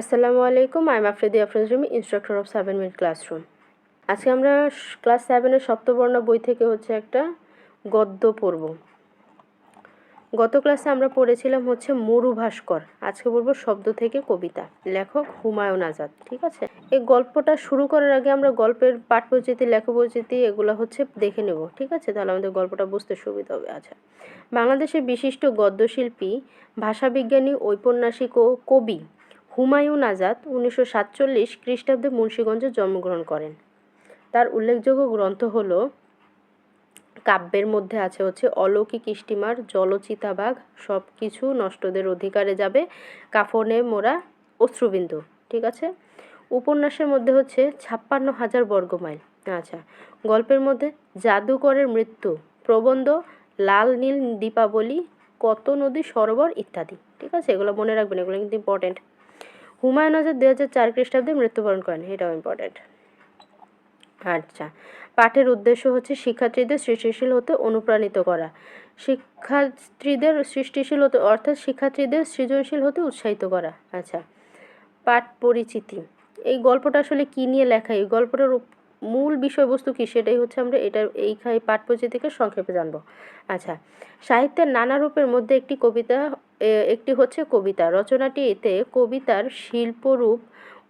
আসসালামু আলাইকুম I am Afridi Afroz Rumi instructor of seven minute classroom আজকে আমরা ক্লাস সেভেনের সপ্তবর্ণ বই থেকে হচ্ছে একটা গদ্য পড়ব। গত ক্লাসে আমরা পড়েছিলাম হচ্ছে মরু ভাস্কর। আজকে পড়ব শব্দ থেকে কবিতা। লেখক হুমায়ুন আজাদ, ঠিক আছে? এই গল্পটা শুরু করার আগে আমরা গল্পের পাঠ পরিচিতি লেখক পরিচিতি এগুলো হচ্ছে দেখে নেব, ঠিক আছে? তাহলে আমাদের গল্পটা বুঝতে সুবিধা হবে আচ্ছা। বাংলাদেশের বিশিষ্ট গদ্যশিল্পী, ভাষাবিজ্ঞানী, ঔপন্যাসিক ও কবি হুমায়ুন আজাদ উনিশশো সাতচল্লিশ খ্রিস্টাব্দে মুন্সীগঞ্জে জন্মগ্রহণ করেন। তার উল্লেখযোগ্য গ্রন্থ হল, কাব্যের মধ্যে আছে হচ্ছে, অলৌকিক স্টিমার জলচিতাবাঘ সব কিছু নষ্টদের অধিকারে যাবে, কাফনে মোরা অশ্রুবিন্দু, ঠিক আছে? উপন্যাসের মধ্যে হচ্ছে, ছাপ্পান্ন হাজার বর্গমাইল আচ্ছা। গল্পের মধ্যে, জাদুকরের মৃত্যু, প্রবন্ধ, লাল নীল দীপাবলি, কত নদী, সরোবর ইত্যাদি, ঠিক আছে? এগুলো মনে রাখবেন, এগুলো কিন্তু ইম্পর্টেন্ট হুমায়ুন আজাদ দু হাজার চার খ্রিস্টাব্দে মৃত্যুবরণ করেন, এটাও ইম্পর্টেন্ট আচ্ছা পাঠের উদ্দেশ্য হচ্ছে শিক্ষার্থীদের সৃষ্টিশীল হতে অনুপ্রাণিত করা। শিক্ষার্থীদের সৃষ্টিশীল হতে, অর্থাৎ শিক্ষার্থীদের সৃজনশীল হতে উৎসাহিত করা। আচ্ছা পাঠ পরিচিতি। এই গল্পটা আসলে কী নিয়ে লেখা? এই গল্পটার মূল বিষয়বস্তু কী সেটাই হচ্ছে আমরা এটা এই পাঠ থেকে সংক্ষেপে জানব। আচ্ছা সাহিত্যের নানা রূপের মধ্যে একটি কবিতা একটি হচ্ছে কবিতা। রচনাটি এতে কবিতার শিল্পরূপ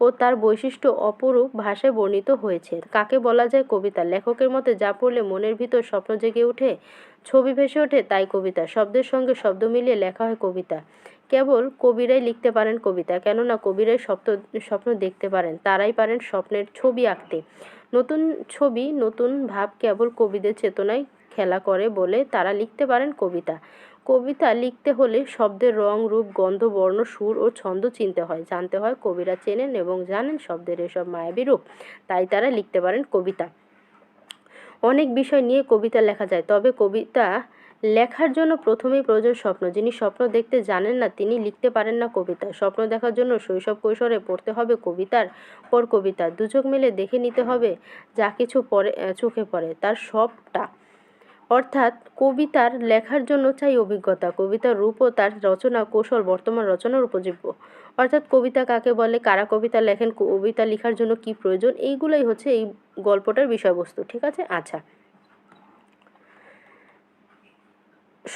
ও তার বৈশিষ্ট্য অপরূপ ভাষায় বর্ণিত হয়েছে। কাকে বলা যায় কবিতা? লেখকের মতে, যা পড়লে মনের ভিতর স্বপ্ন জেগে ওঠে, ছবি ভেসে ওঠে তাই কবিতা। শব্দের সঙ্গে শব্দ মিলিয়ে লেখা হয় কবিতা। কেবল কবিরাই লিখতে পারেন কবিতা, কেননা কবিরাই স্বপ্ন স্বপ্ন দেখতে পারেন, তারাই পারেন স্বপ্নের ছবি আঁকতে। নতুন ছবি, নতুন ভাব কেবল কবিদের চেতনায় খেলা করে বলে তারা লিখতে পারেন কবিতা। কবিতা লিখতে হলে শব্দের রং, রূপ, গন্ধ, বর্ণ, সুর ও ছন্দ চিনতে হয়, জানতে হয় কবিরা চেনেন এবং জানেন শব্দের এসব মায়াবী রূপ, তাই তারা লিখতে পারেন কবিতা। অনেক বিষয় নিয়ে কবিতা লেখা যায়, তবে কবিতা লেখার জন্য প্রথমেই প্রয়োজন স্বপ্ন। যিনি স্বপ্ন দেখতে জানেন না, তিনি লিখতে পারেন না কবিতা। স্বপ্ন দেখার জন্য শৈশব কৈশোরে পড়তে হবে কবিতার পর কবিতা। দুচোখ মিলে দেখে নিতে হবে যা কিছু পরে চোখে পড়ে, তার সবটা। অর্থাৎ কবিতার লেখার জন্য চাই অভিজ্ঞতা। কবিতার রূপও তার রচনা, কৌশল, বর্তমান রচনার উপযোগ্য অর্থাৎ কবিতা কাকে বলে, কারা কবিতা লেখেন, কবিতা লেখার জন্য কি প্রয়োজন, এইগুলোই হচ্ছে এই গল্পটার বিষয়বস্তু। ঠিক আছে? আচ্ছা।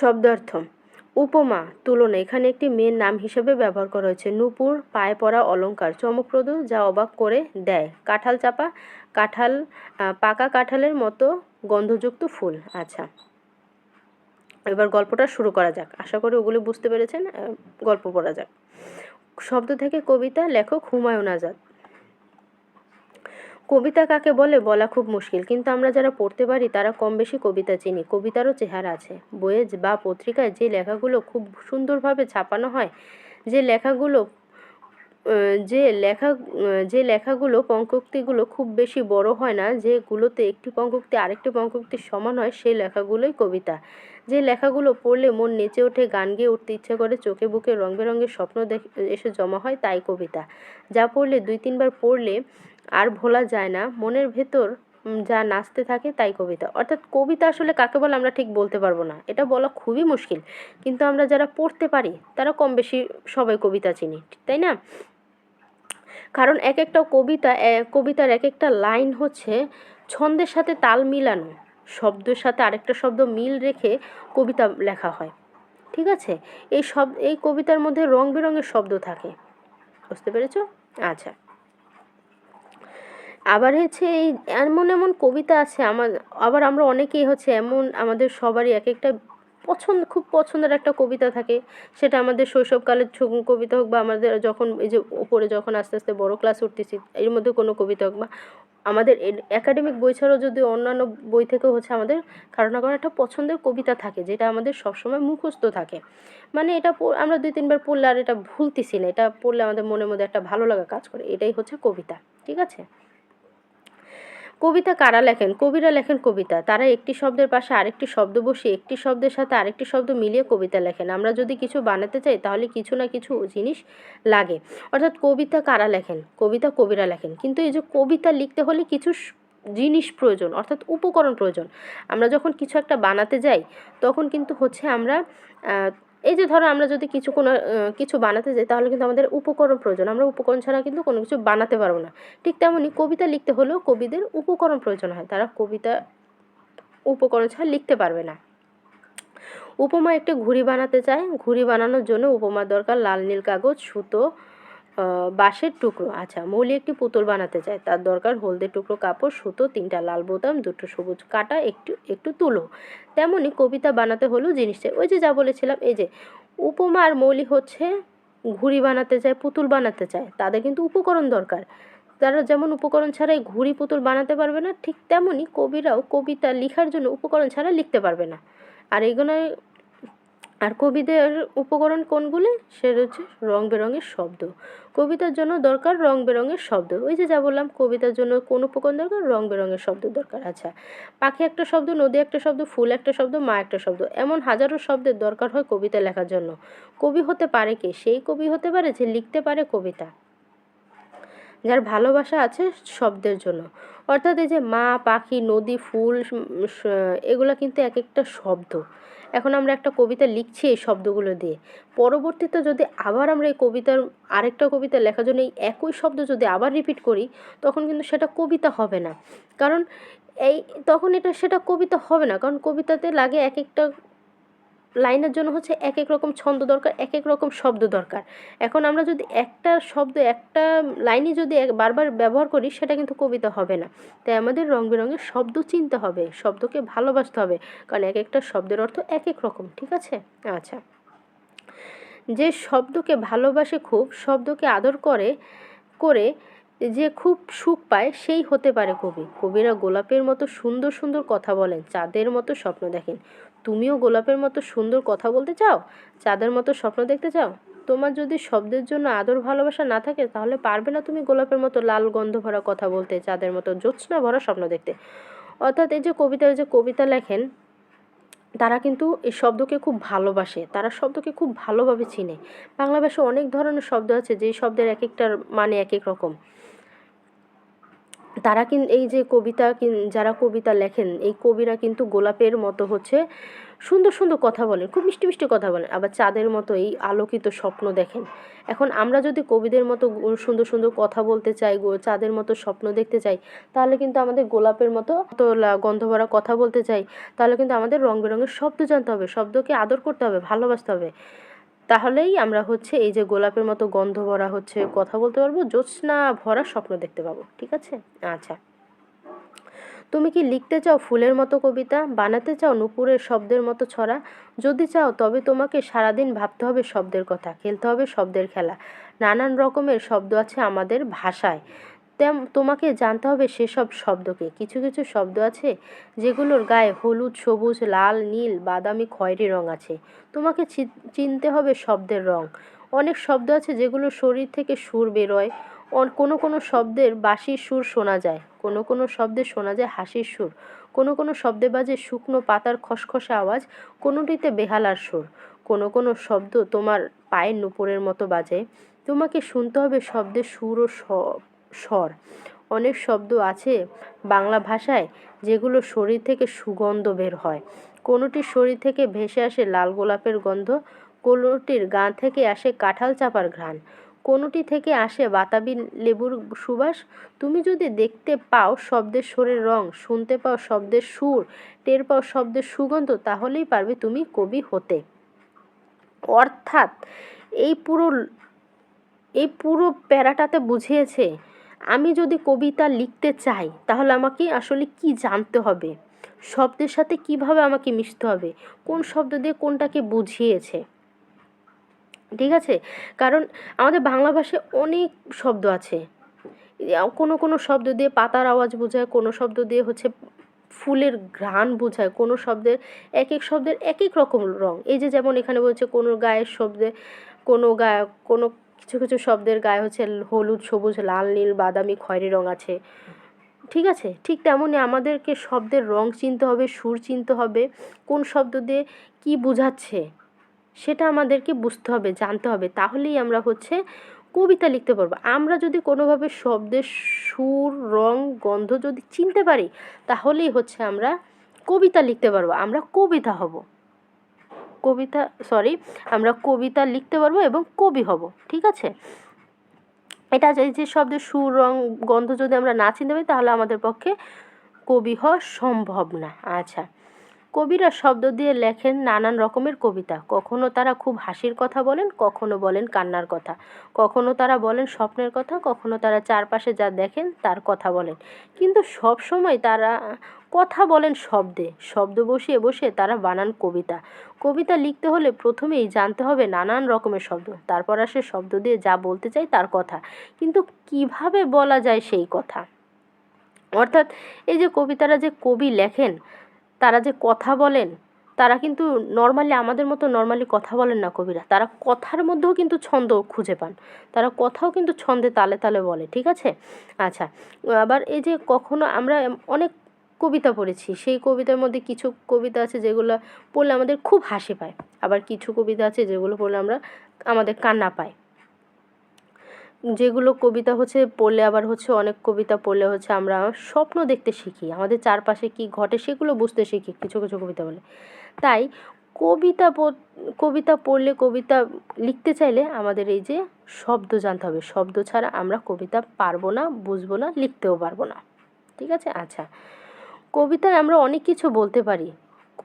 শব্দার্থ। উপমা, তুলনা। এখানে একটি মেয়ের নাম হিসেবে ব্যবহার করা হয়েছে। নূপুর, পায়ে পড়া অলঙ্কার চমকপ্রদ, যা অবাক করে দেয়। কাঁঠাল চাপা, কাঁঠাল পাকা কাঁঠালের মতো গন্ধযুক্ত ফুল। আচ্ছা। এবার গল্পটা শুরু করা যাক। আশা করি ওগুলি বুঝতে পেরেছেন। গল্প পড়া যাক। শব্দ থেকে কবিতা, লেখক হুমায়ুন আজাদ। কবিতা কাকে বলে বলা খুব মুশকিল, কিন্তু আমরা যারা পড়তে পারি তারা কম বেশি কবিতা চিনি। কবিতারও চেহারা আছে। বইয়ে বা পত্রিকায় যে লেখাগুলো খুব সুন্দরভাবে ছাপানো হয়, যে লেখাগুলো যে লেখা যে লেখাগুলো পঙ্কোক্তিগুলো খুব বেশি বড় হয় না, যেগুলোতে একটি পঙ্কোক্তি আরেকটি পঙ্কোক্তির সমান হয়, সেই লেখাগুলোই কবিতা। যে লেখাগুলো পড়লে মন নেচে ওঠে, গান গেয়ে উঠতে ইচ্ছা করে, চোখে বুকে রং বেরঙের স্বপ্ন দেখে, এসে জমা হয়, তাই কবিতা। যা পড়লে দুই তিনবার পড়লে আর ভোলা যায় না। মনের ভেতর যা নাচতে থাকে তাই কবিতা। অর্থাৎ কবিতা আসলে কাকে বলে আমরা ঠিক বলতে পারব না। এটা বলা খুবই মুশকিল। কিন্তু আমরা যারা পড়তে পারি, তারা কম বেশি সবাই কবিতা চিনি, তাই না? কারণ এক একটা কবিতা কবিতার এক একটা লাইন হচ্ছে, ছন্দের সাথে তাল মিলানো। শব্দের সাথে আরেকটা শব্দ মিল রেখে কবিতা লেখা হয়। ঠিক আছে? এই সব, এই কবিতার মধ্যে রং বেরঙের শব্দ থাকে। বুঝতে পেরেছ? আচ্ছা। আবার হচ্ছে এই এমন এমন কবিতা আছে আমার, আবার আমরা অনেকেই হচ্ছে এমন আমাদের সবারই এক একটা পছন্দ, খুব পছন্দের একটা কবিতা থাকে। সেটা আমাদের শৈশবকালের কবিতা হোক বা আমাদের যখন এই যে ওপরে যখন আস্তে আস্তে বড় ক্লাস উঠতেছি, এর মধ্যে কোনো কবিতা হোক বা আমাদের একাডেমিক বই ছাড়াও যদি অন্যান্য বই থেকেও হচ্ছে আমাদের কারও না কারও একটা পছন্দের কবিতা থাকে, যেটা আমাদের সবসময় মুখস্থ থাকে। মানে এটা আমরা দুই, তিনবার পড়লে আর এটা ভুলতেছি না, এটা পড়লে আমাদের মনের মধ্যে একটা ভালো লাগা কাজ করে, এটাই হচ্ছে কবিতা, ঠিক আছে? কবিতা কারা লেখেন? কবিরা লেখেন কবিতা। তারা একটি শব্দের পাশে আরেকটি শব্দ বসিয়ে একটি শব্দের সাথে আরেকটি শব্দ মিলিয়ে কবিতা লেখেন। আমরা যদি কিছু বানাতে চাই, তাহলে কিছু না কিছু জিনিস লাগে। অর্থাৎ কবিতা কারা লেখেন? কবিতা কবিরা লেখেন। কিন্তু এই যে কবিতা লিখতে হলে কিছু জিনিস প্রয়োজন, অর্থাৎ উপকরণ প্রয়োজন। আমরা যখন কিছু একটা বানাতে যাই, তখন কিন্তু হচ্ছে আমরা এই যে ধরো আমরা যদি কিছু কোনো কিছু বানাতে যাই, তাহলে কিন্তু আমাদের উপকরণ প্রয়োজন। আমরা উপকরণ ছাড়া কিন্তু কোনো কিছু বানাতে পারব না। ঠিক তেমনই কবিতা লিখতে হলেও কবিদের উপকরণ প্রয়োজন হয়। তারা কবিতা উপকরণ ছাড়া লিখতে পারবে না। উপমা একটি ঘুড়ি বানাতে চায়। ঘুড়ি বানানোর জন্য উপমা দরকার, লাল নীল কাগজ, সুতো বাঁশের টুকরো। আচ্ছা মৌলি একটি পুতুল বানাতে চায়। তার দরকার হলদে টুকরো কাপড়, সুতো, তিনটা লাল বোতাম, দুটো সবুজ কাটা, একটু একটু তুলো। তেমনই কবিতা বানাতে হলেও জিনিসটা ওই যে যা বলেছিলাম, এই যে উপমা আর মৌলি হচ্ছে ঘুড়ি বানাতে চায়, পুতুল বানাতে চায়। তাদের কিন্তু উপকরণ দরকার। তারা যেমন উপকরণ ছাড়াই ঘুড়ি পুতুল বানাতে পারবে না, ঠিক তেমনই কবিরাও কবিতা লেখার জন্য উপকরণ ছাড়া লিখতে পারবে না। আর এগুলো আর কবিদের উপকরণ কোনগুলি? সেটা হচ্ছে রং বেরঙের শব্দ। কবিতার জন্য দরকার রং বেরঙের শব্দ। ওই যে যা বললাম, কবিতার জন্য কোন উপকরণ দরকার? রং বেরঙের শব্দ দরকার। আচ্ছা পাখি একটা শব্দ, নদী একটা শব্দ, ফুল একটা শব্দ, মা একটা শব্দ, এমন হাজারো শব্দের দরকার হয় কবিতা লেখার জন্য। কবি হতে পারে কে? সেই কবি হতে পারে যে লিখতে পারে কবিতা। যার ভালোবাসা আছে শব্দের জন্য। অর্থাৎ এই যে মা, পাখি, নদী, ফুল এগুলো কিন্তু এক একটা শব্দ। এখন আমরা একটা কবিতা লিখছি এই শব্দগুলো দিয়ে। পরবর্তীতে যদি আবার আমরা এই কবিতার আরেকটা কবিতা লেখার জন্য এই একই শব্দ যদি আবার রিপিট করি, তখন কিন্তু সেটা কবিতা হবে না। কারণ এই, তখন এটা, সেটা কবিতা হবে না। কারণ কবিতাতে লাগে এক একটা লাইনের জন্য হচ্ছে এক এক রকম ছন্দ দরকার এক এক রকম শব্দ দরকার। এখন আমরা যদি একটা শব্দ, একটা লাইনে যদি বারবার ব্যবহার করি, সেটা কিন্তু কবিতা হবে না। তাই আমাদের রং বেরঙের শব্দ চিনতে হবে, শব্দকে ভালোবাসতে হবে, কারণ এক একটা শব্দের অর্থ এক এক রকম, ঠিক আছে? আচ্ছা। যে শব্দকে ভালোবাসে খুব, শব্দকে আদর করে করে যে খুব সুখ পায়, সেই হতে পারে কবি। কবিরা গোলাপের মতো সুন্দর সুন্দর কথা বলেন, চাঁদের মতো স্বপ্ন দেখেন। তুমিও গোলাপের মতো সুন্দর কথা বলতে চাও? চাঁদের মতো স্বপ্ন দেখতে চাও? তোমার যদি শব্দের জন্য আদর ভালোবাসা না থাকে, তাহলে পারবে না তুমি গোলাপের মতো লাল গন্ধ ভরা কথা বলতে, চাঁদের মতো জ্যোৎস্না ভরা স্বপ্ন দেখতে। অর্থাৎ এই যে কবিতার যে কবিতা লেখেন, তারা কিন্তু এই শব্দকে খুব ভালোবাসে, তারা শব্দকে খুব ভালোভাবে চিনে। বাংলা ভাষায় অনেক ধরনের শব্দ আছে, যেই শব্দের এক একটার মানে এক এক রকম। তারা কিন, এই যে কবিতা যারা কবিতা লেখেন, এই কবিরা কিন্তু গোলাপের মতো হচ্ছে সুন্দর সুন্দর কথা বলেন, খুব মিষ্টি মিষ্টি কথা বলেন, আবার চাঁদের মতো এই আলোকিত স্বপ্ন দেখেন। এখন আমরা যদি কবিদের মতো সুন্দর সুন্দর কথা বলতে চাই চাঁদের মতো স্বপ্ন দেখতে চাই, তাহলে কিন্তু আমাদের গোলাপের মতো গন্ধ ভরা কথা বলতে চাই, তাহলে কিন্তু আমাদের রং বেরঙের শব্দ জানতে হবে, শব্দকে আদর করতে হবে, ভালোবাসতে হবে। তাহলেই আমরা হচ্ছে এই যে গোলাপের মতো গন্ধ ভরা হচ্ছে কথা বলতে পারব, জ্যোৎস্না ভরা স্বপ্ন দেখতে পাবো, ঠিক আছে? আচ্ছা। তুমি কি লিখতে চাও ফুলের মতো কবিতা, বানাতে চাও নুপুরের শব্দের মতো ছড়া? যদি চাও তবে তোমাকে সারাদিন ভাবতে হবে শব্দের কথা, খেলতে হবে শব্দের খেলা। নানান রকমের শব্দ আছে আমাদের ভাষায়। তোমাকে জানতে হবে সেসব শব্দকে। কিছু কিছু শব্দ আছে যেগুলোর গায়ে হলুদ, সবুজ, লাল, নীল, বাদামি, খয়েরি রং আছে। তোমাকে চিনতে হবে শব্দের রং। অনেক শব্দ আছে যেগুলো শরীর থেকে সুর বেরোয়। কোনো কোনো শব্দের বাঁশির সুর শোনা যায়। কোনো কোনো শব্দে শোনা যায় হাসির সুর। কোনো কোনো শব্দে বাজে শুকনো পাতার খসখসে আওয়াজ, কোনোটিতে বেহালার সুর। কোনো কোনো শব্দ তোমার পায়ের নুপুরের মতো বাজে। তোমাকে শুনতে হবে শব্দের সুর ও স্বর। অনেক শব্দ আছে বাংলা ভাষায় যেগুলো শরীর থেকে সুগন্ধ বের হয়। কোনোটির শরীর থেকে ভেসে আসে লাল গোলাপের গন্ধ, কোনোটির গা থেকে আসে কাঁঠাল চাপার ঘ্রাণ, কোনোটি থেকে আসে বাতাবি লেবুর সুবাস। তুমি যদি দেখতে পাও শব্দের সুরের রং, শুনতে পাও শব্দের সুর, টের পাও শব্দের সুগন্ধ, তাহলেই পারবে তুমি কবি হতে। অর্থাৎ এই পুরো এই পুরো প্যারাটাতে বুঝিয়েছে আমি যদি কবিতা লিখতে চাই, তাহলে আমাকে আসলে কি জানতে হবে? শব্দের সাথে কীভাবে আমাকে মিশতে হবে? কোন শব্দ দিয়ে কোনটাকে বুঝিয়েছে? ঠিক আছে? কারণ আমাদের বাংলা ভাষায় অনেক শব্দ আছে। কোনো কোনো শব্দ দিয়ে পাতার আওয়াজ বোঝায়, কোনো শব্দ দিয়ে হচ্ছে ফুলের ঘ্রাণ বোঝায়, কোনো শব্দের এক এক শব্দের এক এক রকম রং। এই যে যেমন এখানে বলছে, কোনো গায়ের শব্দে কোনো গায়ে কোনো কিছু কিছু শব্দের গায়ে হচ্ছে হলুদ, সবুজ, লাল, নীল, বাদামি, খয়েরি রং আছে। ঠিক আছে? ঠিক তেমনই আমাদেরকে শব্দের রং চিনতে হবে, সুর চিনতে হবে, কোন শব্দ দিয়ে কী বোঝাচ্ছে সেটা আমাদেরকে বুঝতে হবে, জানতে হবে। তাহলেই আমরা হচ্ছে কবিতা লিখতে পারব। আমরা যদি কোনোভাবে শব্দের সুর, রং, গন্ধ যদি চিনতে পারি, তাহলেই হচ্ছে আমরা কবিতা লিখতে পারব। আমরা কবিতা হব। কবিতা সরি আমরা কবিতা লিখতে পারব এবং কবি হব, ঠিক আছে? এটা যে শব্দের সুর, রং, গন্ধ যদি আমরা না চিনতে পারি, তাহলে আমাদের পক্ষে কবি হওয়া সম্ভব না। আচ্ছা কবিরা শব্দ দিয়ে লেখেন নানান রকমের কবিতা। কখনো তারা খুব হাসির কথা বলেন, কখনো বলেন কান্নার কথা। কখনো তারা বলেন স্বপ্নের কথা, কখনো তারা চারপাশে যা দেখেন তার কথা বলেন। কিন্তু সব সময় তারা কথা বলেন শব্দে, শব্দ বসিয়ে বসে তারা বানান কবিতা। কবিতা লিখতে হলে প্রথমেই জানতে হবে নানান রকমের শব্দ। তারপর আসে শব্দ দিয়ে যা বলতে চাই তার কথা। কিন্তু কীভাবে বলা যায় সেই কথা? অর্থাৎ এই যে কবিতারা যে কবি লেখেন তারা যে কথা বলেন, তারা কিন্তু নর্মালি আমাদের মতো নর্মালি কথা বলেন না কবিরা। তারা কথার মধ্যেও কিন্তু ছন্দ খুঁজে পান। তারা কথাও কিন্তু ছন্দে তালে তালে বলে, ঠিক আছে? আচ্ছা আবার এই যে কখনো আমরা অনেক কবিতা পড়েছি, সেই কবিতার মধ্যে কিছু কবিতা আছে যেগুলো পড়লে আমাদের খুব হাসি পায়। আবার কিছু কবিতা আছে যেগুলো পড়লে আমরা, আমাদের কান্না পায়। যেগুলো কবিতা হচ্ছে পড়লে আবার হচ্ছে অনেক কবিতা পড়লে হচ্ছে আমরা স্বপ্ন দেখতে শিখি। আমাদের চারপাশে কী ঘটে সেগুলো বুঝতে শিখি, কিছু কিছু কবিতা বলে। তাই কবিতা কবিতা পড়লে কবিতা লিখতে চাইলে আমাদের এই যে শব্দ জানতে হবে। শব্দ ছাড়া আমরা কবিতা পারব না, বুঝব না, লিখতেও পারব না। ঠিক আছে? আচ্ছা। কবিতায় আমরা অনেক কিছু বলতে পারি।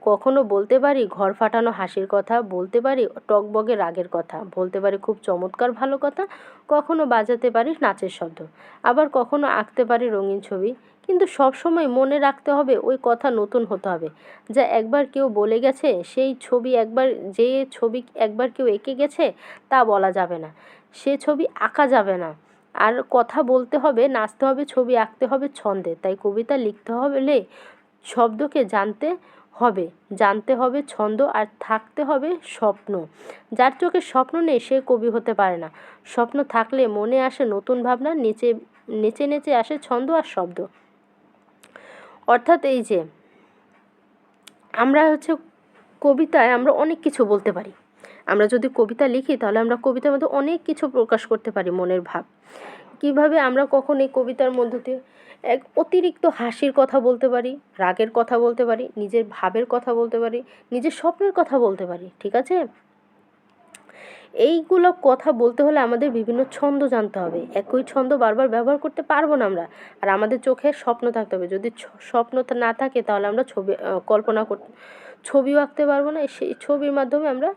কখনো বলতে পারি ঘর ফাটানো হাসির কথা, বলতে পারি টকবগে রাগের কথা, বলতে পারি খুব চমৎকার ভালো কথা, কখনো বাজাতে পারি নাচের শব্দ, আবার কখনো আঁকতে পারি রঙিন ছবি, কিন্তু সব সময় মনে রাখতে হবে ওই কথা নতুন হতে হবে, যা একবার কেউ বলে গেছে, সেই ছবি একবার, যে ছবি একবার কেউ এঁকে গেছে, তা বলা যাবে না, সে ছবি আঁকা যাবে না, আর কথা বলতে হবে, নাচতে হবে, ছবি আঁকতে হবে ছন্দে, তাই কবিতা লিখতে হলে শব্দকে জানতে হবে। জানতে হবে ছন্দ আর থাকতে হবে স্বপ্ন। যার চোখে স্বপ্ন নেই, সে কবি হতে পারে না। স্বপ্ন থাকলে মনে আসে নতুন ভাবনা, নেচে নেচে নেচে আসে ছন্দ আর শব্দ। অর্থাৎ এই যে, আমরা হচ্ছে কবিতায় আমরা অনেক কিছু বলতে পারি। আমরা যদি কবিতা লিখি, তাহলে আমরা কবিতার মধ্যে অনেক কিছু প্রকাশ করতে পারি মনের ভাব। কীভাবে আমরা কখন এই কবিতার মধ্য দিয়ে এক অতিরিক্ত হাসির কথা বলতে পারি, রাগের কথা বলতে পারি, নিজের ভাবের কথা বলতে পারি, নিজের স্বপ্নের কথা বলতে পারি, ঠিক আছে? এইগুলো কথা বলতে হলে আমাদের বিভিন্ন ছন্দ জানতে হবে। একই ছন্দ বারবার ব্যবহার করতে পারব না আমরা। আর আমাদের চোখে স্বপ্ন থাকতে হবে। যদি স্বপ্ন না থাকে তাহলে আমরা ছবি কল্পনা করতে ছবিও আঁকতে পারব না। সেই ছবির মাধ্যমে আমরা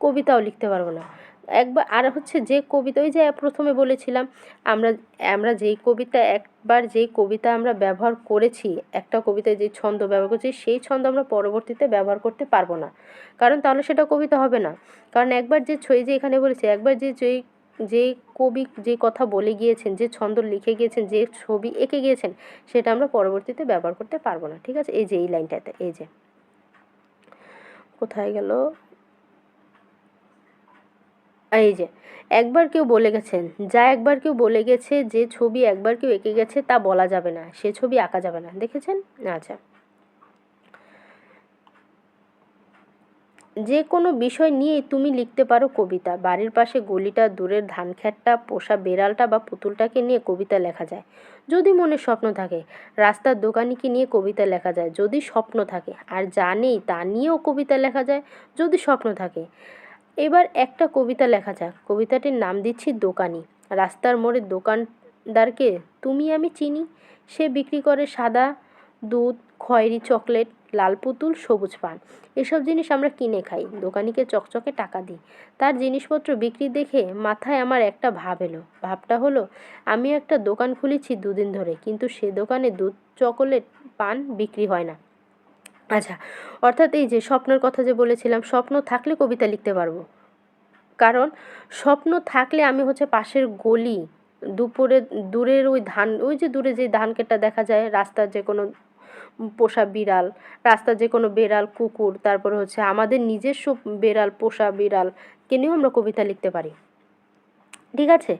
কবিতাও লিখতে পারব না। একবার, আর হচ্ছে যে কবিতা, ওই যে প্রথমে বলেছিলাম, আমরা আমরা যেই কবিতা, একবার যেই কবিতা আমরা ব্যবহার করেছি, একটা কবিতায় যে ছন্দ ব্যবহার করছি, সেই ছন্দ আমরা পরবর্তীতে ব্যবহার করতে পারব না। কারণ তাহলে সেটা কবিতা হবে না। কারণ একবার যে ছই, যে এখানে বলেছে, একবার যে যেই যে কবি যে কথা বলে গিয়েছেন, যে ছন্দ লিখে গিয়েছেন, যে ছবি এঁকে গিয়েছেন, সেটা আমরা পরবর্তীতে ব্যবহার করতে পারব না, ঠিক আছে? এই যে এই লাইনটাতে, এই যে। কোথায় গেল? এই যে, একবার কেউ বলে গেছেন, যা একবার কেউ বলে গেছে, যে ছবি একবার কেউ এঁকে গেছে, তা বলা যাবে না, সে ছবি আঁকা যাবে না, দেখেছেন? আচ্ছা। যে কোনো বিষয় নিয়ে তুমি লিখতে পারো কবিতা, বাড়ির পাশে গলিটা, দূরের ধান খ্যাটটা পোষা বেড়ালটা বা পুতুলটাকে নিয়ে কবিতা লেখা যায়। যদি মনে স্বপ্ন থাকে, রাস্তার দোকানিকে নিয়ে কবিতা লেখা যায়, যদি স্বপ্ন থাকে, আর যা নেই তা নিয়েও কবিতা লেখা যায়, যদি স্বপ্ন থাকে। এবার একটা কবিতা লেখা যাক। কবিতাটির নাম দিচ্ছি দোকানি। রাস্তার মোড়ে দোকানদারকে তুমি আমি চিনি? সে বিক্রি করে সাদা দুধ, খয়েরি চকলেট, লাল পুতুল, সবুজ পান। এসব জিনিস আমরা কিনে খাই। দোকানিকে চকচকে টাকা দিই। তার জিনিসপত্র বিক্রি দেখে মাথায় আমার একটা ভাব এলো। ভাবটা হলো, আমি একটা দোকান খুলেছি দুদিন ধরে, কিন্তু সে দোকানে দুধ, চকোলেট, পান বিক্রি হয় না। আচ্ছা অর্থাৎ এই যে স্বপ্নের কথা যে বলেছিলাম, স্বপ্ন থাকলে কবিতা লিখতে পারব। কারণ স্বপ্ন থাকলে আমি হচ্ছে পাশের গলি, দুপুরে, দূরের ওই ধান, ওই যে দূরে যে ধান কেটটা দেখা যায়, রাস্তার যে কোনো পোষা বিড়াল, রাস্তার যে কোনো বেড়াল, কুকুর, তারপরে হচ্ছে আমাদের নিজস্ব বেড়াল, পোষা বিড়ালকে নিয়েও আমরা কবিতা লিখতে পারি। ঠিক আছে?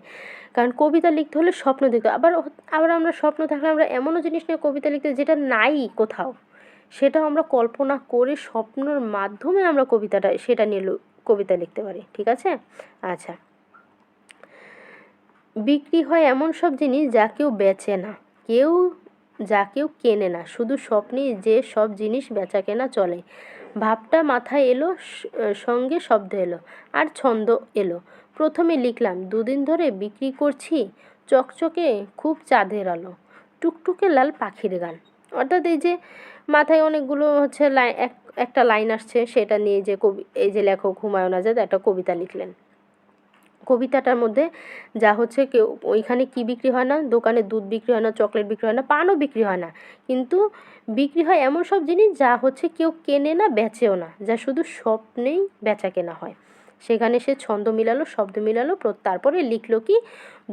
কারণ কবিতা লিখতে হলে স্বপ্ন দেখতে আবার আবার আমরা স্বপ্ন থাকলে আমরা এমনও জিনিস নিয়ে কবিতা লিখতে যেটা নাই কোথাও। সেটাও আমরা কল্পনা করে স্বপ্নর মাধ্যমে আমরা কবিতাটা, সেটা নিয়ে কবিতা লিখতে পারি, ঠিক আছে? আচ্ছা। বিক্রি হয় এমন সব জিনিস যা কেউ বেচে না, কেউ, যা কেউ কেনে না, শুধু স্বপ্নে যে সব জিনিস বেচা কেনা চলে। ভাবটা মাথায় এলো সঙ্গে শব্দ এলো, আর ছন্দ এলো। প্রথমে লিখলাম, দুদিন ধরে বিক্রি করছি, চকচকে খুব চাঁদের আলো, টুকটুকে লাল পাখির গান। অর্থাৎ এই যে মাথায় অনেকগুলো হচ্ছে লাইন এক, একটা লাইন আসছে, সেটা নিয়ে যে কবি, এই যে লেখক হুমায়ুন আজাদ একটা কবিতা লিখলেন। কবিতাটার মধ্যে যা হচ্ছে কেউ, ওইখানে কি বিক্রি হয় না? দোকানে দুধ বিক্রি হয় না, চকলেট বিক্রি হয় না, পানও বিক্রি হয় না। কিন্তু বিক্রি হয় এমন সব জিনিস যা হচ্ছে কেউ কেনে না, বেচেও না, যা শুধু স্বপ্নেই বেচা কেনা হয়। সেখানে সে ছন্দ মিলালো, শব্দ মিলালো তারপরে লিখলো কি,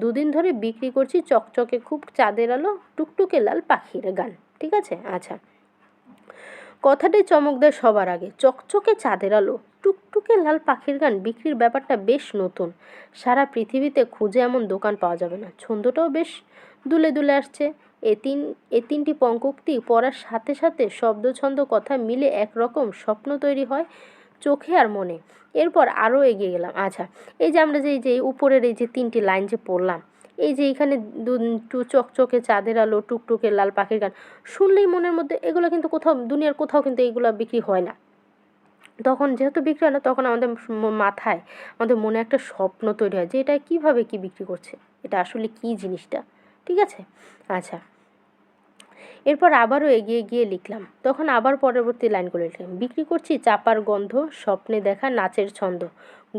দুদিন ধরে বিক্রি করছি চকচকে খুব চাঁদের আলো, টুকটুকে লাল পাখির গান। ঠিক আছে? আচ্ছা। কথাটি চমক দেয় সবার আগে। চকচকে চাঁদের আলো, টুকটুকে লাল পাখির গান বিক্রির ব্যাপারটা বেশ নতুন। সারা পৃথিবীতে খুঁজে এমন দোকান পাওয়া যাবে না। ছন্দটাও বেশ দুলে দুলে আসছে। এ তিন, এ তিনটি পঙ্কোক্তি পড়ার সাথে সাথে শব্দ, ছন্দ, কথা মিলে একরকম স্বপ্ন তৈরি হয় চোখে আর মনে। এরপর আরও এগিয়ে গেলাম। আচ্ছা এই যে আমরা যে এই যে উপরের এই যে তিনটি লাইন যে পড়লাম এই যে এখানে টু চকচকে চাঁদের আলো, টুকটুকে লাল পাখির গান, শুনলেই মনের মধ্যে এগুলো কিন্তু কোথাও, দুনিয়ার কোথাও কিন্তু এইগুলো বিক্রি হয় না। তখন যেহেতু বিক্রি হয় না, তখন আমাদের মাথায়, আমাদের মনে একটা স্বপ্ন তৈরি হয় যে এটা কীভাবে কি বিক্রি করছে, এটা আসলে কি জিনিসটা, ঠিক আছে? আচ্ছা। এরপর আবারও এগিয়ে গিয়ে লিখলাম, তখন আবার পরবর্তী লাইনগুলো লিখলাম, বিক্রি করছি চাপার গন্ধ, স্বপ্নে দেখা নাচের ছন্দ,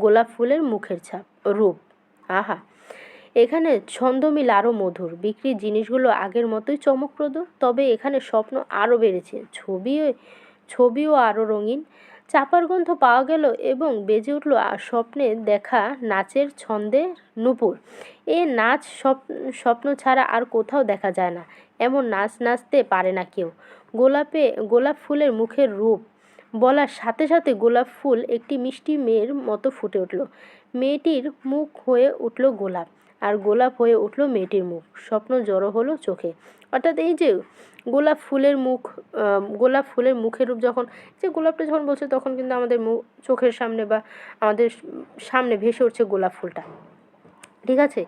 গোলাপ ফুলের মুখের ছাপ, রূপ, আহা। এখানে ছন্দমিল আরও মধুর। বিক্রির জিনিসগুলো আগের মতোই চমকপ্রদ, তবে এখানে স্বপ্ন আরও বেড়েছে। ছবি ছবিও আরও রঙিন। চাপার গন্ধ পাওয়া গেল এবং বেজে উঠল স্বপ্নে দেখা নাচের ছন্দে নূপুর। এ নাচ স্বপ্ন ছাড়া আর কোথাও দেখা যায় না। এমন নাচ নাচতে পারে না কেউ। গোলাপে, গোলাপ ফুলের মুখের রূপ বলার সাথে সাথে গোলাপ ফুল একটি মিষ্টি মেয়ের মতো ফুটে উঠল। মেয়েটির মুখ হয়ে উঠল গোলাপ। আর গোলাপ হয়ে উঠল মেয়েটির মুখ। স্বপ্ন জড়ো হলো চোখে। অর্থাৎ এই যে গোলাপ ফুলের মুখ গোলাপ ফুলের মুখের রূপ যখন যে গোলাপটা যখন বলছে তখন কিন্তু আমাদের মুখ চোখের সামনে বা আমাদের সামনে ভেসে উঠছে গোলাপ ফুলটা। ঠিক আছে?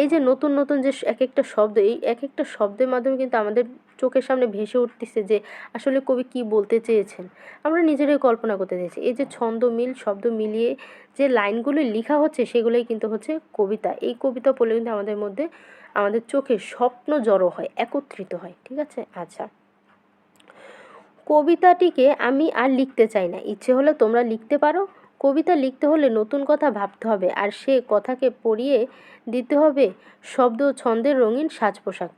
এই যে নতুন নতুন যে এক একটা শব্দ, এই এক একটা শব্দের মাধ্যমে কিন্তু আমাদের চোখের সামনে ভেসে উঠতেছে যে, আসলে কবি কি বলতে চেয়েছেন? আমরা নিজেরাই কল্পনা করতে চাইছি। এই যে ছন্দ মিল, শব্দ মিলিয়ে যে লাইনগুলো লেখা হচ্ছে, সেগুলোই কিন্তু হচ্ছে কবিতা। এই কবিতা পড়লে কিন্তু আমাদের মধ্যে, আমাদের চোখে স্বপ্ন জড়ো হয়, একত্রিত হয়, ঠিক আছে? আচ্ছা। কবিতাটিকে আমি আর লিখতে চাই না। ইচ্ছে হলে তোমরা লিখতে পারো। কবিতা লিখতে হলে নতুন কথা ভাবতে হবে, আর সে কথাকে পড়িয়ে দিতে হবে শব্দ ছন্দের রঙিন সাজ পোশাক।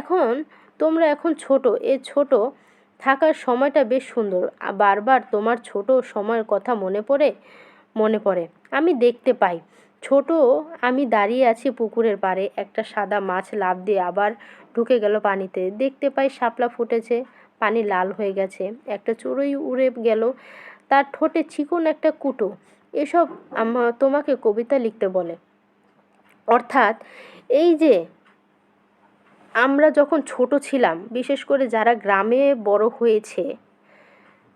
এখন তোমরা এখন ছোট, এ ছোট থাকার সময়টা বেশ সুন্দর। বারবার তোমার ছোট সময়ের কথা মনে পড়ে? মনে পড়ে। আমি দেখতে পাই। ছোট আমি দাঁড়িয়ে আছি পুকুরের পাড়ে। একটা সাদা মাছ লাফ দিয়ে আবার ঢুকে গেল পানিতে। দেখতে পাই শাপলা ফুটেছে, পানি লাল হয়ে গেছে। একটা চড়ুই উড়ে গেল। তার ঠোঁটে চিকন একটা কুটো। এসব তোমাকে কবিতা লিখতে বলে। অর্থাৎ এই যে আমরা যখন ছোট ছিলাম, বিশেষ করে যারা গ্রামে বড় হয়েছে,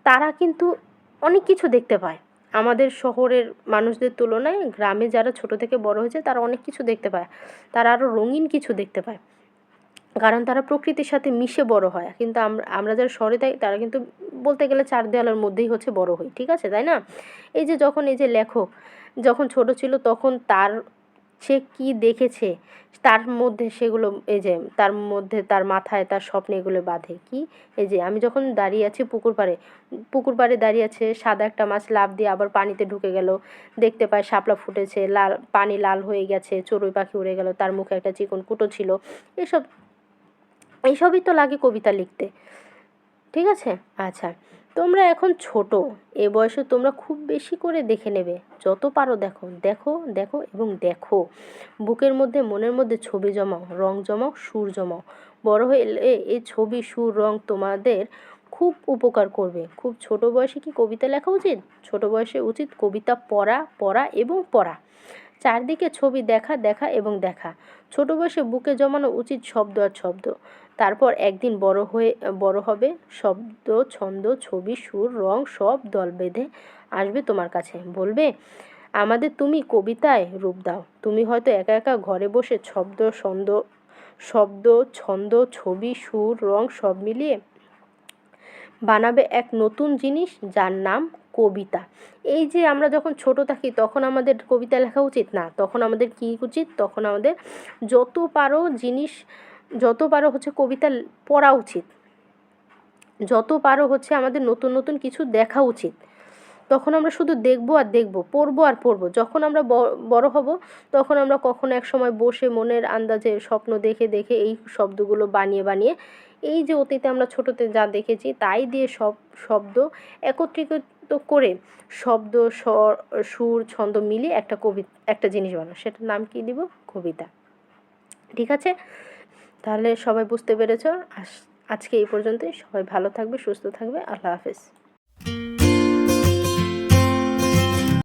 তারা কিন্তু অনেক কিছু দেখতে পায়। আমাদের শহরের মানুষদের তুলনায় গ্রামে যারা ছোট থেকে বড় হয়েছে, তারা অনেক কিছু দেখতে পায়। তারা আরও রঙিন কিছু দেখতে পায়। কারণ তারা প্রকৃতির সাথে মিশে বড় হয়। কিন্তু আমরা আমরা যারা শহরে থাকি, তারা কিন্তু বলতে গেলে চার দেওয়ালের মধ্যেই হচ্ছে বড় হই। ঠিক আছে, তাই না? এই যে যখন, এই যে লেখক, যখন ছোট ছিল, তখন তার সে কি দেখেছে? তার মধ্যে সেগুলো, এই যে, তার মধ্যে তার মাথায় তার স্বপ্নে এগুলো বাঁধে। কি? এই যে, আমি যখন দাঁড়িয়ে আছি পুকুর পাড়ে পুকুর পাড়ে দাঁড়িয়ে আছে, সাদা একটা মাছ লাফ দিয়ে আবার পানিতে ঢুকে গেল। দেখতে পায় শাপলা ফুটেছে, লাল, পানি লাল হয়ে গেছে, চড়ুই পাখি উড়ে গেল, তার মুখে একটা চিকন কুটো ছিল। এসব এইসবই তো লাগে কবিতা লিখতে। ঠিক আছে? আচ্ছা। তোমরা এখন ছোট, এ বয়সে তোমরা খুব বেশি করে দেখে নেবে। যত পারো দেখো দেখো দেখো এবং দেখো। বুকের মধ্যে, মনের মধ্যে ছবি জমাও, রং জমাও, সুর জমাও। বড় হয়ে এই ছবি, সুর, রং তোমাদের খুব উপকার করবে। খুব ছোট বয়সে কি কবিতা লেখা উচিত? ছোট বয়সে উচিত কবিতা পড়া পড়া এবং পড়া। চারদিকে ছবি দেখা দেখা এবং দেখা। ছোট বয়সে বুকে জমানো উচিত শব্দ আর শব্দ। তারপর একদিন বড় হয়ে, বড় হবে, শব্দ, ছন্দ, ছবি, সুর, রং সব দল বেঁধে আসবে তোমার কাছে। বলবে, আমাদের তুমি কবিতায় রূপ দাও। তুমি হয়তো একা একা ঘরে বসে শব্দ ছন্দ শব্দ, ছন্দ, ছবি, সুর, রং সব মিলিয়ে বানাবে এক নতুন জিনিস যার নাম কবিতা। এই যে আমরা যখন ছোট থাকি, তখন আমাদের কবিতা লেখা উচিত না। তখন আমাদের কী উচিত? তখন আমাদের যত পারো জিনিস যত পারো হচ্ছে কবিতা পড়া উচিত যত পারো হচ্ছে আমাদের নতুন নতুন কিছু দেখা উচিত, তখন আমরা শুধু দেখব আর দেখব, পড়ব আর পড়ব। যখন আমরা বড় হব, তখন আমরা কখনো এক সময় বসে মনের আন্দাজে স্বপ্ন দেখে দেখে এই শব্দগুলো বানিয়ে বানিয়ে, এই যে অতীতে আমরা ছোটোতে যা দেখেছি, তাই দিয়ে সব শব্দ একত্রিত করে শব্দ, স্বর, সুর, ছন্দ মিলিয়ে একটা কবি, একটা জিনিস বানানো। সেটার নাম কী দিব? কবিতা। ঠিক আছে? তাহলে সবাই বুঝতে পেরেছ। আজকে এই পর্যন্তই। সবাই ভালো থাকবে সুস্থ থাকবে। আল্লাহ হাফেজ।